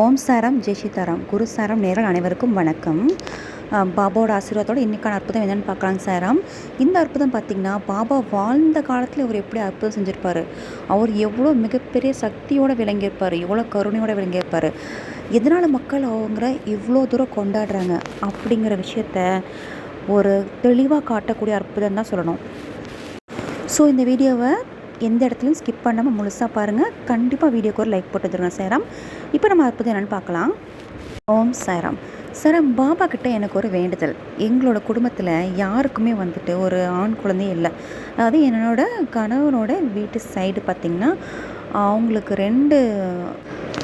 ஓம் சாரம் ஜெய் சீதாராம். குரு சாரம் நேரல் அனைவருக்கும் வணக்கம். பாபாவோட ஆசீர்வாதத்தோட இன்றைக்கான அற்புதம் என்னென்னு பார்க்கலாங்க சாராம். இந்த அற்புதம் பார்த்திங்கன்னா பாபா வாழ்ந்த காலத்தில் அவர் எப்படி அற்புதம் செஞ்சுருப்பார்? அவர் எவ்வளோ மிகப்பெரிய சக்தியோடு விளங்கியிருப்பார் எவ்வளோ கருணையோடு விளங்கியிருப்பார்? எதனால் மக்கள் அவங்கள இவ்வளோ தூரம் கொண்டாடுறாங்க அப்படிங்கிற விஷயத்த ஒரு தெளிவாக காட்டக்கூடிய அற்புதம் தான் சொல்லணும். ஸோ இந்த வீடியோவை எந்த இடத்துலையும் ஸ்கிப் பண்ணாமல் முழுசாக பாருங்கள் கண்டிப்பாக வீடியோக்கு ஒரு லைக் போட்டு தருங்க சேரம். இப்போ நம்ம அற்புதம் என்னென்னு பார்க்கலாம். ஓம் சேரம். சார் பாபா கிட்ட எனக்கு ஒரு வேண்டுதல். எங்களோட குடும்பத்தில் யாருக்குமே வந்துட்டு ஒரு ஆண் குழந்தை இல்லை. அதாவது என்னோட கணவனோட வீட்டு சைடு பார்த்திங்கன்னா அவங்களுக்கு ரெண்டு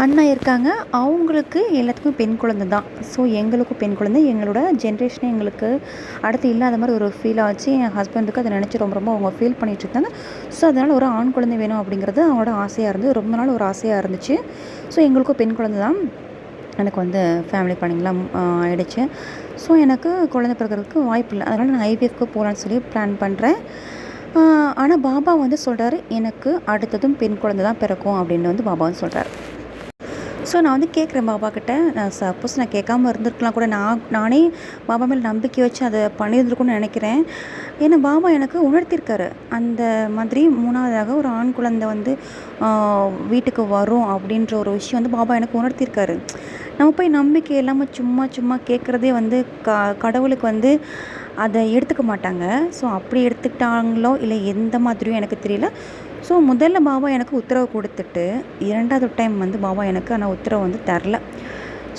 அண்ணா இருக்காங்க. அவங்களுக்கு எல்லாத்துக்கும் பெண் குழந்தை தான். ஸோ எங்களுக்கும் பெண் குழந்தை. எங்களோட ஜென்ரேஷனே எங்களுக்கு அடுத்து இல்லாத மாதிரி ஒரு ஃபீல் ஆச்சு. என் ஹஸ்பண்டுக்கு அதை நினச்சி ரொம்ப ரொம்ப அவங்க ஃபீல் பண்ணிகிட்டு இருந்தாங்க. ஸோ அதனால் ஒரு ஆண் குழந்தை வேணும் அப்படிங்கிறது அவங்களோட ஆசையாக இருந்தது. ரொம்ப நாள் ஒரு ஆசையாக இருந்துச்சு. ஸோ எங்களுக்கும் பெண் குழந்தை தான். எனக்கு வந்து ஃபேமிலி பிளானிங்லாம் ஆகிடுச்சு ஸோ எனக்கு குழந்தை பிறக்கிறதுக்கு வாய்ப்பு இல்லை. அதனால் நான் ஐவிஎஃப்க்கு போகலான்னு சொல்லி பிளான் பண்ணுறேன் ஆனால் பாபா வந்து சொல்கிறாரு எனக்கு அடுத்ததும் பெண் குழந்தை தான் பிறக்கும் அப்படின்னு வந்து பாபா வந்து சொல்கிறார் ஸோ நான் வந்து கேட்குறேன் பாபா கிட்ட நான் சப்போஸ் நான் கேட்காம இருந்திருக்கலாம் கூட. நான் நானே பாபா மேலே நம்பிக்கை வச்சு அதை பண்ணியிருந்துருக்குன்னு நினைக்கிறேன். ஏன்னா பாபா எனக்கு உணர்த்திருக்காரு. அந்த மாதிரி மூணாவதாக ஒரு ஆண் குழந்தை வந்து வீட்டுக்கு வரும் அப்படின்ற ஒரு விஷயம் வந்து பாபா எனக்கு உணர்த்திருக்காரு. நம்ம போய் நம்பிக்கை இல்லாமல் சும்மா சும்மா கேட்குறதே வந்து க கடவுளுக்கு வந்து அதை எடுத்துக்க மாட்டாங்க. ஸோ அப்படி எடுத்துக்கிட்டாங்களோ இல்லை எந்த மாதிரியும் எனக்கு தெரியல. ஸோ முதல்ல பாபா எனக்கு உத்தரவு கொடுத்துட்டு இரண்டாவது டைம் வந்து பாபா எனக்கு ஆனால் உத்தரவு வந்து தரல.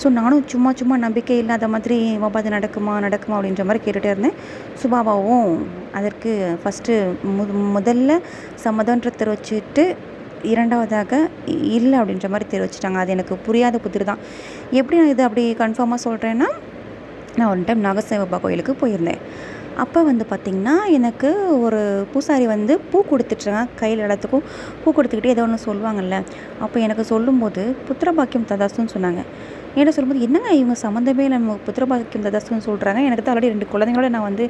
ஸோ நானும் சும்மா சும்மா நம்பிக்கை இல்லாத மாதிரி பாபா அது நடக்குமா நடக்குமா அப்படின்ற மாதிரி கேட்டுகிட்டே இருந்தேன். ஸோ பாபாவும் அதற்கு ஃபஸ்ட்டு மு முதல்ல சம்மதன்ற தெரிவிச்சுட்டு இரண்டாவதாக இல்லை அப்படின்ற மாதிரி தெரிவிச்சிட்டாங்க அது எனக்கு புரியாத புதிர் தான். எப்படி நான் இது அப்படி கன்ஃபார்மாக சொல்கிறேன்னா நான் ஒன் டைம் நாகசேவப்பா கோயிலுக்கு போயிருந்தேன். அப்போ வந்து பார்த்திங்கன்னா எனக்கு ஒரு பூசாரி வந்து பூ கொடுத்துட்ருக்காங்க கையில் எல்லாத்துக்கும் பூ கொடுத்துக்கிட்டு ஏதோ ஒன்று சொல்லுவாங்கல்ல. அப்போ எனக்கு சொல்லும்போது புத்திரபாக்கியம் ததாசுன்னு சொன்னாங்க. என்கிட்ட சொல்லும்போது என்னங்க இவங்க சம்மந்தமே நம்ம புத்திரபாக்கியம் ததாஸ்துன்னு சொல்கிறாங்க எனக்கு தான் ஆல்ரெடி ரெண்டு குழந்தைங்களோட நான் வந்து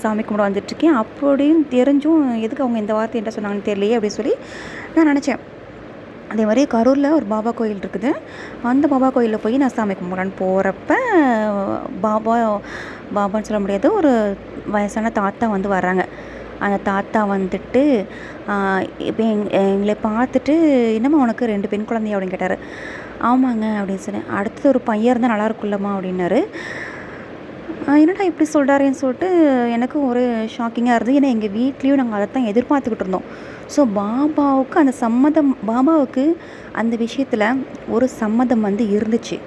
சாமி கும்பிட வந்துட்டுருக்கேன். அப்படின்னு தெரிஞ்சும் எதுக்கு அவங்க இந்த வார்த்தை என்ன சொன்னாங்கன்னு தெரியலையே அப்படின்னு சொல்லி நான் நினச்சேன். அதே மாதிரி கரூரில் ஒரு பாபா கோயில் இருக்குது. அந்த பாபா கோயிலில் போய் நான் சாமி கும்பிடலான்னு போகிறப்ப பாபா பாபான்னு சொல்ல முடியாது ஒரு வயசான தாத்தா வந்து வர்றாங்க. அந்த தாத்தா வந்துட்டு இப்போ எங் எங்களை பார்த்துட்டு என்னம்மா உனக்கு ரெண்டு பெண் குழந்தைய? அப்படின்னு கேட்டார். ஆமாங்க அப்படின்னு சொன்னேன். அடுத்தது ஒரு பையன் இருந்தால் நல்லா இருக்கும்லம்மா அப்படின்னாரு. என்னடா இப்படி சொல்கிறாரேன்னு சொல்லிட்டு எனக்கும் ஒரு ஷாக்கிங்காக இருந்தது. ஏன்னா எங்கள் வீட்லேயும் நாங்கள் அதை தான் எதிர்பார்த்துக்கிட்டு இருந்தோம். ஸோ பாபாவுக்கு அந்த சம்மதம் பாபாவுக்கு அந்த விஷயத்தில் ஒரு சம்மதம் வந்து இருந்துச்சு.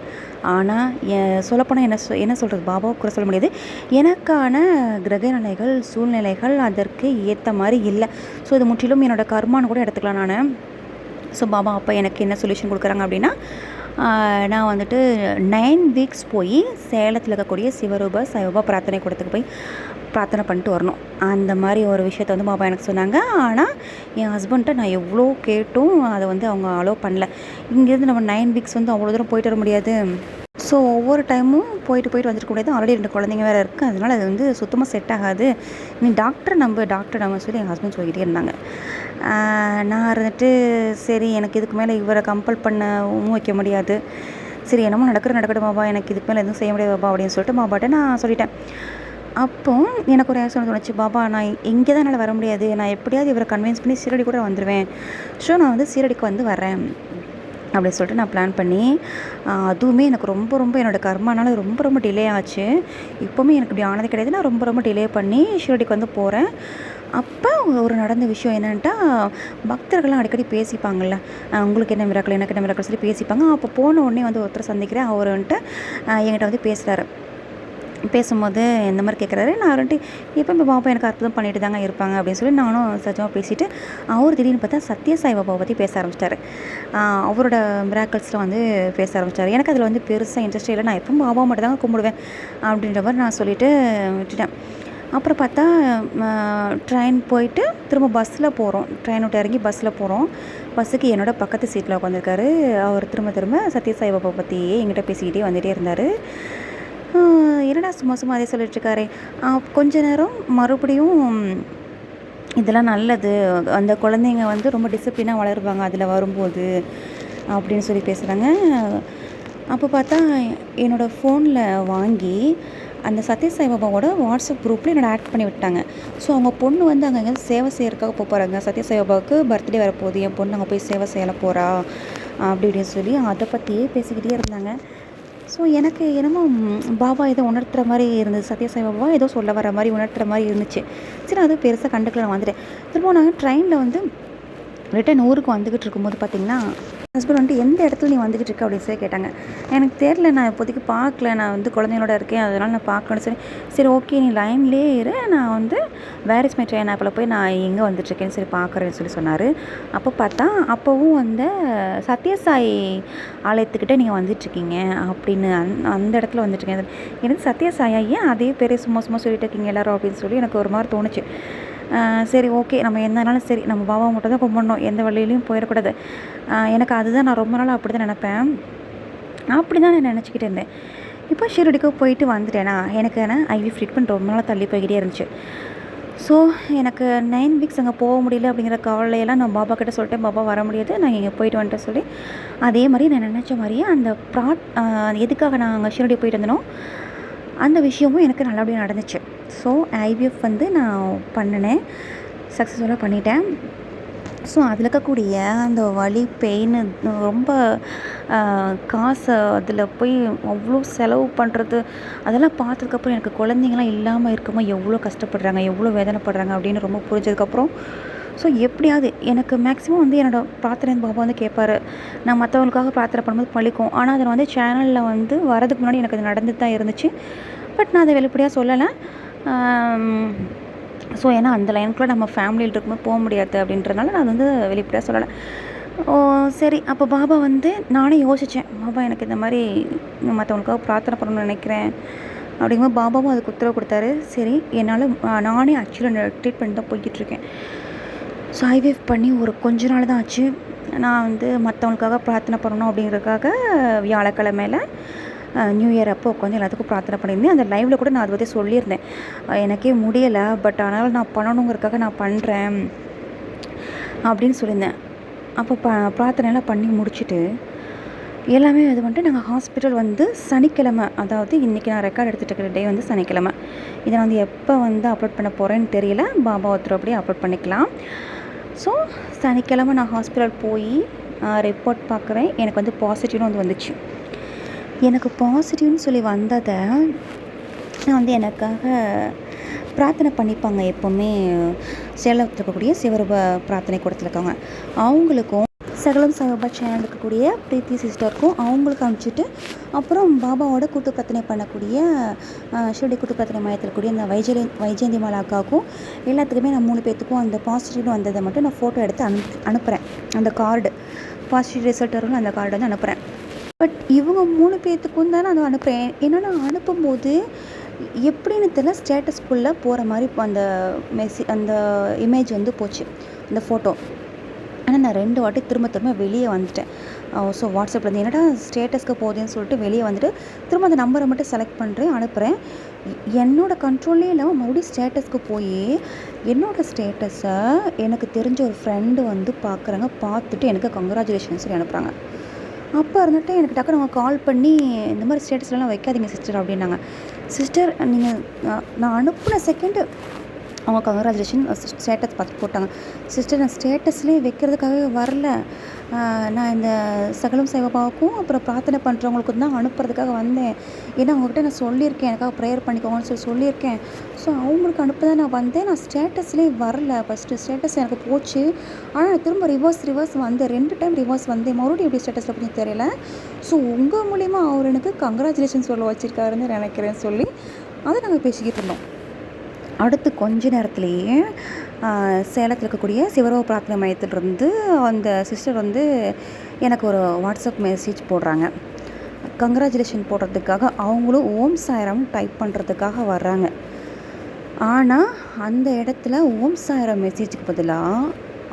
ஆனால் சொல்லப்போனால் என்ன சொ என்ன சொல்கிறது பாபாவுக்கு கூட சொல்ல முடியாது. எனக்கான கிரகநிலைகள் சூழ்நிலைகள் அதற்கு ஏற்ற மாதிரி இல்லை. ஸோ இது முற்றிலும் என்னோட கர்மான்னு கூட எடுத்துக்கலாம் நான். ஸோ பாபா அப்போ எனக்கு என்ன சொல்யூஷன் கொடுக்குறாங்க அப்படின்னா நான் வந்துட்டு நைன் வீக்ஸ் போய் சேலத்தில் இருக்கக்கூடிய சிவரூப சைவபா பிரார்த்தனை கூடத்துக்கு போய் பிரார்த்தனை பண்ணிட்டு வரணும். அந்த மாதிரி ஒரு விஷயத்த வந்து பாபா எனக்கு சொன்னாங்க. ஆனால் என் ஹஸ்பண்ட்டை நான் எவ்வளோ கேட்டும் அதை வந்து அவங்க அலோவ் பண்ணல. இங்கேருந்து நம்ம நைன் வீக்ஸ் வந்து அவ்வளோ தூரம் போயிட்டு வர முடியாது. ஸோ ஒவ்வொரு டைமும் போயிட்டு போயிட்டு வந்துட்டு முடியாது ஆல்ரெடி ரெண்டு குழந்தைங்க வேறு இருக்குது அதனால் அது வந்து சுத்தமாக செட் ஆகாது. நீ டாக்டர் நம்ப டாக்டர் நம்ப சொல்லி என் ஹஸ்பண்ட் சொல்லிக்கிட்டே இருந்தாங்க. நான் இருந்துட்டு சரி எனக்கு இதுக்கு மேலே இவரை கம்பல் பண்ணவும் வைக்க முடியாது. சரி என்னமோ நடக்கிற நடக்கட்டும் பாபா. எனக்கு இதுக்கு மேலே எதுவும் செய்ய முடியாது பாபா அப்படின்னு சொல்லிட்டு பாபாட்ட நான் சொல்லிட்டேன். அப்போ எனக்கு ஒரு யோசனை தோணுச்சு பாபா நான் இங்கே தான் என்னால் வர முடியாது. நான் எப்படியாவது இவரை கன்வின்ஸ் பண்ணி சீரடி கூட வந்துடுவேன் ஸோ நான் வந்து சீரடிக்கு வந்து வரேன் அப்படின்னு சொல்லிட்டு நான் பிளான் பண்ணி அதுவுமே எனக்கு ரொம்ப ரொம்ப என்னோடய கர்மானால ரொம்ப ரொம்ப டிலே ஆச்சு. இப்போவுமே எனக்கு இப்படி ஆனது கிடையாது. நான் ரொம்ப ரொம்ப டிலே பண்ணி ஷிரடிக்கு வந்து போகிறேன் அப்போ ஒரு நடந்த விஷயம் என்னன்ட்டா பக்தர்கள்லாம் அடிக்கடி பேசிப்பாங்கள்ல உங்களுக்கு என்ன மிராக்கள் எனக்கு என்ன மிராக்கள் சொல்லி பேசிப்பாங்க. அப்போ போன உடனே வந்து ஒருத்தர் சந்திக்கிறேன். அவர் வந்துட்டு என்கிட்ட வந்து பேசுகிறாரு பேசும்போது இந்த மாதிரி கேட்குறாரு நான் வந்துட்டு இப்போ இப்போ பாப்பா எனக்கு அற்புதம் பண்ணிட்டு தாங்க இருப்பாங்க. அப்படின்னு சொல்லி நானும் சஜமாக பேசிட்டு அவர் திடீர்னு பார்த்தா சத்யசாய் பாபாவை பற்றி பேச ஆரம்பிச்சிட்டாரு. அவரோட மிராக்கல்ஸில் வந்து பேச ஆரம்பிச்சார். எனக்கு அதில் வந்து பெருசாக இன்ட்ரெஸ்ட் இல்லை. நான் எப்பவும் பாபா மட்டும் தாங்க கும்பிடுவேன் அப்படின்ற மாதிரி நான் சொல்லிவிட்டு விட்டுட்டேன். அப்புறம் பார்த்தா ட்ரெயின் போயிட்டு திரும்ப பஸ்ஸில் போகிறோம் ட்ரெயின் விட்டு இறங்கி பஸ்ஸில் போகிறோம் பஸ்ஸுக்கு என்னோட பக்கத்து சீட்டில் உட்காந்துருக்காரு அவர் திரும்ப திரும்ப சத்யசாய் பாபா பற்றியே எங்கிட்ட பேசிக்கிட்டே வந்துகிட்டே இருந்தார். என்னடா சும்மா சும்மா அதே சொல்லிட்டுருக்காரே கொஞ்ச நேரம் மறுபடியும் இதெல்லாம் நல்லது. அந்த குழந்தைங்க வந்து ரொம்ப டிசிப்ளினாக வளருவாங்க அதில் வரும்போது அப்படின்னு சொல்லி பேசுகிறாங்க அப்போ பார்த்தா என்னோடய ஃபோனில் வாங்கி அந்த சத்ய சாய்பாபாவோட வாட்ஸ்அப் குரூப்பில் என்னோட ஆட் பண்ணி விட்டாங்க. ஸோ அவங்க பொண்ணு வந்து அங்கே எங்கேயாவது சேவை செய்கிறதுக்காக போக போகிறாங்க சத்ய சாய்பாபாவுக்கு பர்த்டே வரப்போகுது. என் பொண்ணு அங்கே போய் சேவை செய்யல போகிறா அப்படி இப்படின்னு சொல்லி அதை பற்றியே பேசிக்கிட்டே இருந்தாங்க. ஸோ எனக்கு என்னமோ பாபா ஏதோ உணர்த்துற மாதிரி இருந்தது. சத்யசாய் பாபா ஏதோ சொல்ல வர மாதிரி உணர்த்துற மாதிரி இருந்துச்சு. சரி அது பெருசாக கண்டுக்கல நான் வந்துட்டேன். திரும்ப நாங்கள் ட்ரெயினில் வந்து ரிட்டன் ஊருக்கு வந்துக்கிட்டு இருக்கும்போது பார்த்திங்கன்னா ஹஸ்பண்ட் வந்துட்டு எந்த இடத்துல நீ வந்துக்கிட்டு இருக்க அப்படின்னு சொல்லி கேட்டாங்க. எனக்கு தெரில நான் இப்போதைக்கு பார்க்கல. நான் வந்து குழந்தைங்களோட இருக்கேன் அதனால் நான் பார்க்கணும்னு சொல்லி சரி ஓகே நீ லைன்லேயே இரு. நான் வந்து வேர் இஸ் மை ட்ரெயின் ஆப்பில் போய் நான் எங்கே வந்துட்டுருக்கேன்னு சரி பார்க்குறேன்னு சொல்லி சொன்னார். அப்போ பார்த்தா அப்போவும் வந்து சத்யசாய் ஆலயத்துக்கிட்டே நீங்கள் வந்துட்டுருக்கீங்க அப்படின்னு அந் அந்த இடத்துல வந்துட்டுருக்கேன். எனக்கு சத்யசாயா ஏன் அதே பேரே சும்மா சும்மா சொல்லிட்டு இருக்கீங்க எல்லோரும் அப்படின்னு சொல்லி எனக்கு ஒரு மாதிரி தோணுச்சு. சரி ஓகே. நம்ம என்னனாலும் சரி நம்ம பாபா மட்டும் தான் கும்பிடணும். எந்த வழியிலையும் போயிடக்கூடாது. எனக்கு அதுதான் நான் ரொம்ப நாளாக அப்படி தான் நினப்பேன். அப்படி தான் நான் நினச்சிக்கிட்டு இருந்தேன். இப்போ ஷீரடிக்கு போயிட்டு வந்துட்டேனா? எனக்கு ஆனால் ஐவி ட்ரீட்மெண்ட் ரொம்ப நாளாக தள்ளி போய்கிட்டே இருந்துச்சு. ஸோ எனக்கு நைன் வீக்ஸ் அங்கே போக முடியல அப்படிங்கிற கவலையெல்லாம் நான் பாபா கிட்ட சொல்லிட்டேன். பாபா வர முடியாது. நான் இங்கே போயிட்டு வந்துட்டேன் சொல்லி. அதே மாதிரி நான் நினச்ச மாதிரியே அந்த ப்ராட் எதுக்காக நான் அங்கே ஷீரடி போயிட்டு இருந்தனோ அந்த விஷயமும் எனக்கு நல்லபடியாக நடந்துச்சு. ஸோ ஐவிஎஃப் வந்து நான் பண்ணினேன். சக்ஸஸ்ஃபுல்லாக பண்ணிட்டேன். ஸோ அதில் இருக்கக்கூடிய அந்த வலி பெயின் ரொம்ப காசை அதில் போய் அவ்வளோ செலவு பண்ணுறது அதெல்லாம் பார்த்ததுக்கப்புறம் எனக்கு குழந்தைங்களாம் இல்லாமல் இருக்கும்போது எவ்வளோ கஷ்டப்படுறாங்க எவ்வளோ வேதனைப்படுறாங்க அப்படின்னு ரொம்ப புரிஞ்சதுக்கப்புறம் ஸோ எப்படியாவது எனக்கு மேக்ஸிமம் வந்து என்னோடய பிரார்த்தனை பாபா வந்து கேட்பாரு. நான் மற்றவங்களுக்காக பிரார்த்தனை பண்ணும்போது பழிக்கும். ஆனால் அதில் வந்து சேனலில் வந்து வரதுக்கு முன்னாடி எனக்கு அது நடந்து தான் இருந்துச்சு. பட் நான் அதை வெளிப்படையாக சொல்லலை. ஸோ ஏன்னா அந்த லைனுக்குள்ளே நம்ம ஃபேமிலியில் இருக்கும்போது போக முடியாது அப்படின்றதுனால நான் அது வந்து வெளிப்படையாக சொல்லலை. ஓ சரி அப்போ பாபா வந்து நானே யோசித்தேன் பாபா எனக்கு இந்த மாதிரி மற்றவங்களுக்காக பிரார்த்தனை பண்ணணும்னு நினைக்கிறேன். அப்படிங்கும்போது பாபாவும் அதுக்கு உத்தரவு கொடுத்தாரு. சரி என்னால் நானே ஆக்சுவலாக ட்ரீட்மெண்ட் தான் போய்கிட்டு இருக்கேன். ஸோ ஐவிஎஃப் பண்ணி ஒரு கொஞ்ச நாள் தான் ஆச்சு. நான் வந்து மற்றவங்களுக்காக பிரார்த்தனை பண்ணணும் அப்படிங்கிறதுக்காக வியாழக்கிழமையில நியூ இயர் அப்போ உட்காந்து எல்லாத்துக்கும் பிரார்த்தனை பண்ணியிருந்தேன். அந்த லைவில் கூட நான் அதை பற்றி சொல்லியிருந்தேன். எனக்கே முடியலை பட் ஆனாலும் நான் பண்ணணுங்கிறதுக்காக நான் பண்ணுறேன் அப்படின்னு சொல்லியிருந்தேன். அப்போ ப பிரார்த்தனைலாம் பண்ணி முடிச்சுட்டு எல்லாமே இது வந்துட்டு நாங்கள் ஹாஸ்பிட்டல் வந்து சனிக்கிழமை அதாவது இன்றைக்கி நான் ரெக்கார்ட் எடுத்துகிட்டு இருக்கிற டே வந்து சனிக்கிழமை. இதை வந்து எப்போ வந்து அப்லோட் பண்ண போகிறேன்னு தெரியல. பாபா ஒருத்தர் அப்படியே அப்லோட் பண்ணிக்கலாம். ஸோ சனிக்கிழமை நான் ஹாஸ்பிட்டல் போய் ரிப்போர்ட் பார்க்குறேன் எனக்கு வந்து பாசிட்டிவ்னு வந்து வந்துச்சு. எனக்கு பாசிட்டிவ்னு சொல்லி வந்ததை நான் வந்து எனக்காக பிரார்த்தனை பண்ணிப்பாங்க எப்போவுமே. சேலத்தில் இருக்கக்கூடிய சிவரூப பிரார்த்தனை கூடத்தில் இருக்கவங்க அவங்களுக்கும் சகலம் சாய்பாபா சேனல் இருக்கக்கூடிய பிரீத்தி சிஸ்டருக்கும் அவங்களுக்கு அனுப்பிச்சிட்டு அப்புறம் பாபாவோட கூட்டு பிரச்சனை பண்ணக்கூடிய அஹ், கூட்டு பிரச்சனை மையத்தில் கூடிய அந்த வைஜெயந்தி வைஜெயந்தி மாலா அக்காவுக்கும் எல்லாத்துக்குமே நான் மூணு பேர்த்துக்கும் அந்த பாசிட்டிவ் வந்ததை மட்டும் நான் ஃபோட்டோ எடுத்து அனு அனுப்புகிறேன் அந்த கார்டு பாசிட்டிவ் ரிசல்ட் வரும் அந்த கார்டு வந்து அனுப்புகிறேன் பட் இவங்க மூணு பேர்த்துக்கும் தான் நான் அனுப்புகிறேன் ஏன்னா நான் அனுப்பும்போது எப்படின்னு தெரியல ஸ்டேட்டஸ்குள்ளே போகிற மாதிரி இப்போ அந்த மெசி அந்த இமேஜ் வந்து போச்சு. அந்த ஃபோட்டோ ஆனால் நான் ரெண்டு வாட்டி திரும்ப திரும்ப வெளியே வந்துட்டேன். ஸோ வாட்ஸ்அப்பில் என்னடா ஸ்டேட்டஸ்க்கு போகுதுன்னு சொல்லிட்டு வெளியே வந்துட்டு திரும்ப அந்த நம்பரை மட்டும் செலக்ட் பண்ணுறேன் அனுப்புகிறேன் என்னோட கண்ட்ரோல்லே இல்லாமல் மறுபடியும் ஸ்டேட்டஸ்க்கு போய் என்னோடய ஸ்டேட்டஸை எனக்கு தெரிஞ்ச ஒரு ஃப்ரெண்டு வந்து பார்க்குறாங்க பார்த்துட்டு எனக்கு கங்க்ராச்சுலேஷன்ஸ் சொல்லி அனுப்புகிறாங்க அப்போ இருந்துட்டு எனக்கு டக்குனு அவங்க கால் பண்ணி இந்த மாதிரி ஸ்டேட்டஸ்லாம் வைக்காதீங்க சிஸ்டர் அப்படின்னாங்க. சிஸ்டர் நீங்கள் நான் அனுப்பின செகண்டு அவங்க கங்க்ராச்சுலேஷன் ஸ்டேட்டஸ் பார்த்து போட்டாங்க. சிஸ்டர் நான் ஸ்டேட்டஸ்லேயே வைக்கிறதுக்காகவே வரல. நான் இந்த சகலம் சேவபாவுக்கும் அப்புறம் பிரார்த்தனை பண்ணுறவங்களுக்கும் தான் அனுப்புறதுக்காக வந்தேன். ஏன்னா அவங்ககிட்ட நான் சொல்லியிருக்கேன். எனக்காக ப்ரேயர் பண்ணிக்கோங்கன்னு சொல்லி சொல்லியிருக்கேன். ஸோ அவங்களுக்கு அனுப்ப தான் நான் வந்தேன். நான் ஸ்டேட்டஸ்லேயே வரல. ஃபஸ்ட்டு ஸ்டேட்டஸ் எனக்கு போச்சு. ஆனால் நான் திரும்ப ரிவர்ஸ் ரிவர்ஸ் வந்தேன் ரெண்டு டைம் ரிவர்ஸ் வந்தேன். மறுபடியும் எப்படி ஸ்டேட்டஸில் பண்ணி தெரியல. ஸோ உங்கள் மூலிமா அவர் எனக்கு கங்க்ராச்சுலேஷன் சொல்ல வச்சுருக்காருன்னு நினைக்கிறேன் சொல்லி அதை நாங்கள் பேசிக்கிட்டு இருந்தோம். அடுத்து கொஞ்ச நேரத்துலேயே சேலத்தில் இருக்கக்கூடிய சிவரோ பிரார்த்தனை மையத்திலிருந்து அந்த சிஸ்டர் வந்து எனக்கு ஒரு வாட்ஸ்அப் மெசேஜ் போடுறாங்க. கங்க்ராச்சுலேஷன் போடுறதுக்காக அவங்களும் ஓம் சாயரம் டைப் பண்ணுறதுக்காக வர்றாங்க. ஆனால் அந்த இடத்துல ஓம் சாயரம் மெசேஜுக்கு பதிலாக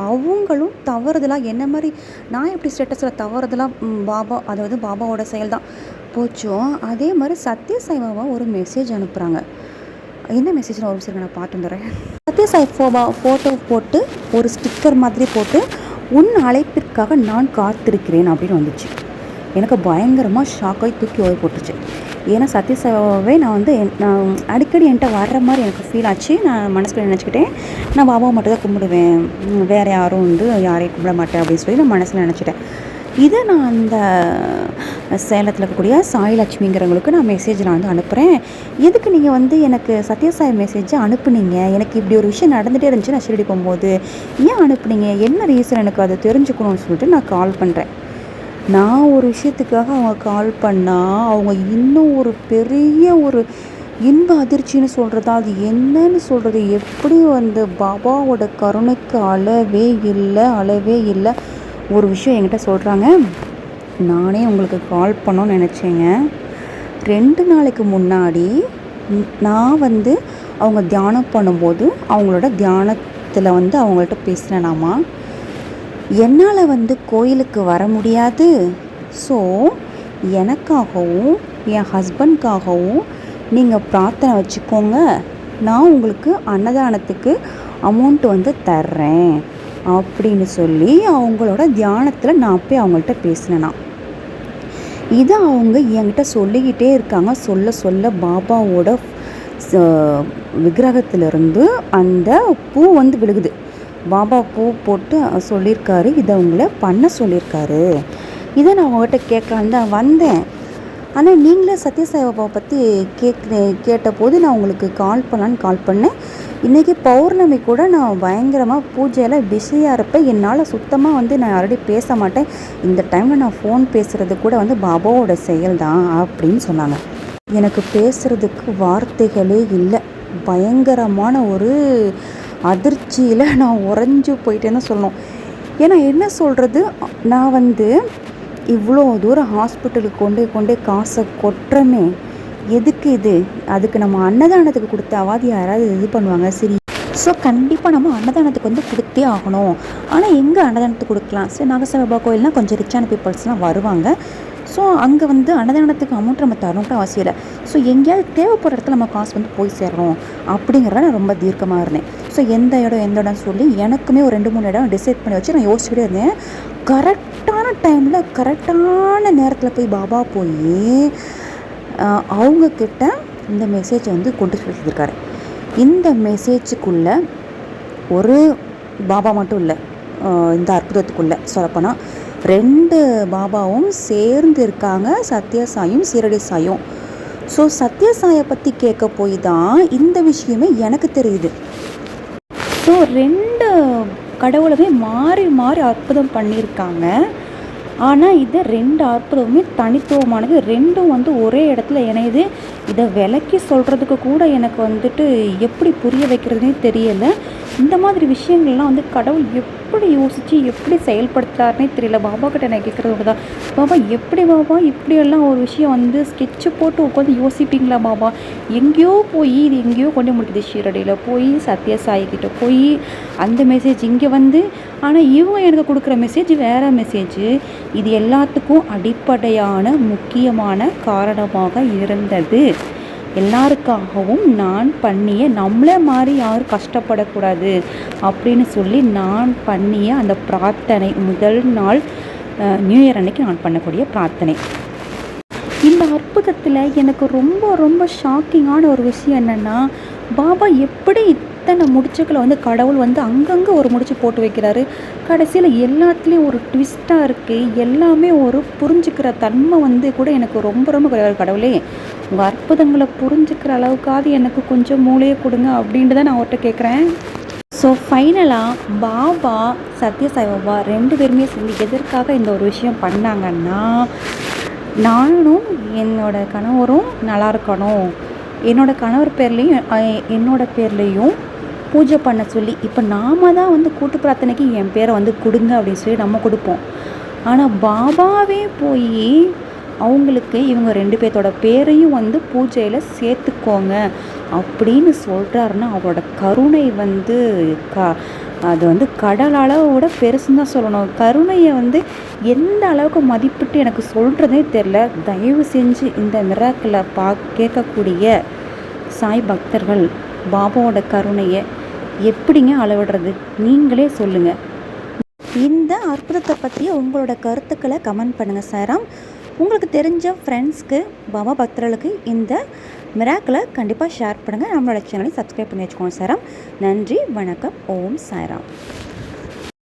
அவங்களும் தவறுதலாக என்ன மாதிரி நான் எப்படி ஸ்டேட்டஸில் தவறுதலாக பாபா அதாவது பாபாவோட செயல் தான் போச்சோ அதே மாதிரி சத்ய சாய்பாபா ஒரு மெசேஜ் அனுப்புகிறாங்க என்ன மெசேஜ்னு ஒரு நிமிஷம் நான் பார்த்து வந்துடுறேன் சத்யசாய் ஃபோபா ஃபோட்டோ போட்டு ஒரு ஸ்டிக்கர் மாதிரி போட்டு உன் அழைப்பிற்காக நான் காத்திருக்கிறேன் அப்படின்னு வந்துச்சு. எனக்கு பயங்கரமாக ஷாக்காகி தூக்கி ஓய் போட்டுச்சு. ஏன்னா சத்யசாவே நான் வந்து என்- நான் அடிக்கடி என்கிட்ட வர்ற மாதிரி எனக்கு ஃபீல் ஆச்சு. நான் மனசுக்குள்ள நினச்சிக்கிட்டேன் நான் பாபாவை மட்டும் தான் கும்பிடுவேன். வேறு யாரும் வந்து யாரையும் கும்பிட மாட்டேன் அப்படின்னு சொல்லி நான் மனசில் நினச்சிட்டேன். இதை நான் அந்த சேலத்தில் இருக்கக்கூடிய சாய்லட்சுமிங்கிறவங்களுக்கு நான் மெசேஜ் நான் வந்து அனுப்புகிறேன் எதுக்கு நீங்கள் வந்து எனக்கு சத்யசாய் மெசேஜை அனுப்புனீங்க? எனக்கு இப்படி ஒரு விஷயம் நடந்துகிட்டே இருந்துச்சு நான் ஷிரடி போகும்போது. ஏன் அனுப்புனீங்க? என்ன ரீசன் எனக்கு அதை தெரிஞ்சுக்கணும்னு சொல்லிட்டு நான் கால் பண்ணுறேன் நான் ஒரு விஷயத்துக்காக அவங்க கால் பண்ணால் அவங்க இன்னும் ஒரு பெரிய ஒரு இன்ப அதிர்ச்சின்னு சொல்கிறதா அது என்னன்னு சொல்கிறது எப்படி வந்து பாபாவோட கருணைக்கு அளவே இல்லை அளவே இல்லை. ஒரு விஷயம் என்கிட்ட சொல்கிறாங்க நானே உங்களுக்கு கால் பண்ணோன்னு நினச்சேங்க. ரெண்டு நாளைக்கு முன்னாடி நான் வந்து அவங்க தியானம் பண்ணும்போது அவங்களோட தியானத்தில் வந்து அவங்கள்ட்ட பேசினேனாமா. என்னால் வந்து கோயிலுக்கு வர முடியாது. ஸோ எனக்காகவும் என் ஹஸ்பண்ட்காகவும் நீங்கள் பிரார்த்தனை வச்சுக்கோங்க. நான் உங்களுக்கு அன்னதானத்துக்கு அமௌண்ட் வந்து தர்றேன். அப்படின்னு சொல்லி அவங்களோட தியானத்தில் நான் போய் அவங்கள்ட்ட பேசினேனா. இதை அவங்க என்கிட்ட சொல்லிக்கிட்டே இருக்காங்க. சொல்ல சொல்ல பாபாவோட விக்கிரகத்திலிருந்து அந்த பூ வந்து விழுகுது. பாபா பூ போட்டு சொல்லியிருக்காரு. இதை அவங்கள பண்ண சொல்லியிருக்காரு. இதை நான் அவங்ககிட்ட கேட்கலான்னு தான் வந்தேன். ஆனால் நீங்களே சத்யசாய்பாபாவை பற்றி கேக் கேட்டபோது நான் உங்களுக்கு கால் பண்ணலான்னு கால் பண்ணேன். இன்றைக்கி பௌர்ணமி கூட நான் பயங்கரமாக பூஜையில் பிஸியாக இருப்பேன். என்னால் சுத்தமாக வந்து நான் ஆல்ரெடி பேச மாட்டேன். இந்த டைமில் நான் ஃபோன் பேசுகிறது கூட வந்து பாபாவோட செயல் தான் அப்படின்னு சொன்னாங்க. எனக்கு பேசுகிறதுக்கு வார்த்தைகளே இல்லை. பயங்கரமான ஒரு அதிர்ச்சியில் நான் உறைஞ்சு போயிட்டேன்னு சொல்லணும். ஏன்னா என்ன சொல்கிறது நான் வந்து இவ்வளோ தூரம் ஹாஸ்பிட்டலுக்கு கொண்டு கொண்டு காசை கொட்டுறமே எதுக்கு இது? அதுக்கு நம்ம அன்னதானத்துக்கு கொடுத்தாவது யாராவது இது பண்ணுவாங்க சரி. ஸோ கண்டிப்பாக நம்ம அன்னதானத்துக்கு வந்து கொடுத்தே ஆகணும். ஆனால் எங்கே அன்னதானத்துக்கு கொடுக்கலாம்? சரி நாகசபா கோயில்னால் கொஞ்சம் ரிச்சான பீப்புள்ஸ்லாம் வருவாங்க. ஸோ அங்கே வந்து அன்னதானத்துக்கு அமௌண்ட் நம்ம தரணுன்ற அவசியம் இல்லை. ஸோ எங்கேயாவது தேவைப்படுற இடத்துல நம்ம காசு வந்து போய் சேரணும் அப்படிங்கிறத நான் ரொம்ப தீர்க்கமாக இருந்தேன். ஸோ எந்த இடம் எந்த இடம் சொல்லி எனக்குமே ஒரு ரெண்டு மூணு இடம் டிசைட் பண்ணி வச்சு நான் யோசிச்சுட்டே இருந்தேன். கரெக்ட் டைமில் கரெக்டான நேரத்தில் போய் பாபா போய் அவங்கக்கிட்ட இந்த மெசேஜை வந்து கொண்டு சொல்லியிருக்காரு இந்த மெசேஜுக்குள்ளே ஒரு பாபா மட்டும் இல்லை இந்த அற்புதத்துக்குள்ளே சொல்லப்போனால் ரெண்டு பாபாவும் சேர்ந்து இருக்காங்க. சத்யசாயும் சீரடி சாயும். ஸோ சத்யசாயை பற்றி கேட்க போய் தான் இந்த விஷயமே எனக்கு தெரியுது. ஸோ ரெண்டு கடவுளுமே மாறி மாறி அற்புதம் பண்ணியிருக்காங்க. ஆனால் இது ரெண்டு அற்புதமுமே தனித்துவமானது. ரெண்டும் வந்து ஒரே இடத்துல இணையுது. இதை விளக்கி சொல்கிறதுக்கு கூட எனக்கு வந்துட்டு எப்படி புரிய வைக்கிறதுனே தெரியலை. இந்த மாதிரி விஷயங்கள்லாம் வந்து கடவுள் எப்படி யோசித்து எப்படி செயல்படுத்துறாருனே தெரியல. பாபா கிட்ட நான் கேட்குறது தான். பாபா எப்படி பாபா? இப்படியெல்லாம் ஒரு விஷயம் வந்து ஸ்கெட்சு போட்டு உட்காந்து யோசிப்பீங்களா பாபா? எங்கேயோ போய் இது எங்கேயோ கொண்டு முடிக்குது ஷீரடியில். போய் சத்யசாயி கிட்ட போய் அந்த மெசேஜ் இங்கே வந்து. ஆனால் இவங்க எனக்கு கொடுக்குற மெசேஜ் வேறு மெசேஜ் இது எல்லாத்துக்கும் அடிப்படையான முக்கியமான காரணமாக இருந்தது. எல்லாருக்காகவும் நான் பண்ணிய நம்மளே மாதிரி யாரும் கஷ்டப்படக்கூடாது அப்படின்னு சொல்லி நான் பண்ணிய அந்த பிரார்த்தனை முதல் நாள் நியூ இயர் அன்னைக்கு நான் பண்ணக்கூடிய பிரார்த்தனை. இந்த அற்புதத்தில் எனக்கு ரொம்ப ரொம்ப ஷாக்கிங்கான ஒரு விஷயம் என்னென்னா பாபா எப்படி இத்தனை முடிச்சுக்களை வந்து கடவுள் வந்து அங்கங்கே ஒரு முடிச்சு போட்டு வைக்கிறாரு? கடைசியில் எல்லாத்துலேயும் ஒரு ட்விஸ்ட்டாக இருக்குது எல்லாமே ஒரு புரிஞ்சுக்கிற தன்மை வந்து கூட எனக்கு ரொம்ப ரொம்ப குறைவாக கடவுளே. உங்கள் அற்புதங்களை புரிஞ்சுக்கிற அளவுக்காவது எனக்கு கொஞ்சம் மூளையை கொடுங்க அப்படின்ட்டு தான் நான் அவர்கிட்ட கேட்குறேன் ஸோ ஃபைனலாக பாபா சத்யசாய் பாபா ரெண்டு பேருமே சேர்ந்து எதற்காக இந்த ஒரு விஷயம் பண்ணாங்கன்னா நானும் என்னோட கணவரும் நல்லா இருக்கணும். என்னோட கணவர் பேர்லேயும் என்னோடய என்னோட பேர்லேயும் பூஜை பண்ண சொல்லி இப்போ நாம தான் வந்து கூட்டு பிரார்த்தனைக்கு என் பேரை வந்து கொடுங்க அப்படின்னு சொல்லி நம்ம கொடுப்போம். ஆனால் பாபாவே போய் அவங்களுக்கு இவங்க ரெண்டு பேர்த்தோட பேரையும் வந்து பூஜையில் சேர்த்துக்கோங்க அப்படின்னு சொல்கிறாருன்னா அவரோட கருணை வந்து க அது வந்து கடல் அளவோட பெருசுன்னு தான் சொல்லணும். கருணையை வந்து எந்த அளவுக்கு மதிப்பிட்டு எனக்கு சொல்கிறதே தெரில தயவு செஞ்சு இந்த மிராக்கில் பா கேட்கக்கூடிய சாய் பக்தர்கள் பாபாவோட கருணையை எப்படிங்க அளவிடுறது? நீங்களே சொல்லுங்கள் இந்த அற்புதத்தை பற்றி உங்களோட கருத்துக்களை கமெண்ட் பண்ணுங்கள் சாராம் உங்களுக்கு தெரிஞ்ச ஃப்ரெண்ட்ஸ்க்கு பாபா பக்தர்களுக்கு இந்த மிராக்கிளை கண்டிப்பாக ஷேர் பண்ணுங்கள் நம்மளோட சேனலை சப்ஸ்கிரைப் பண்ணி வச்சுக்கோங்க சாரம். நன்றி வணக்கம். ஓம் சாய்ராம்.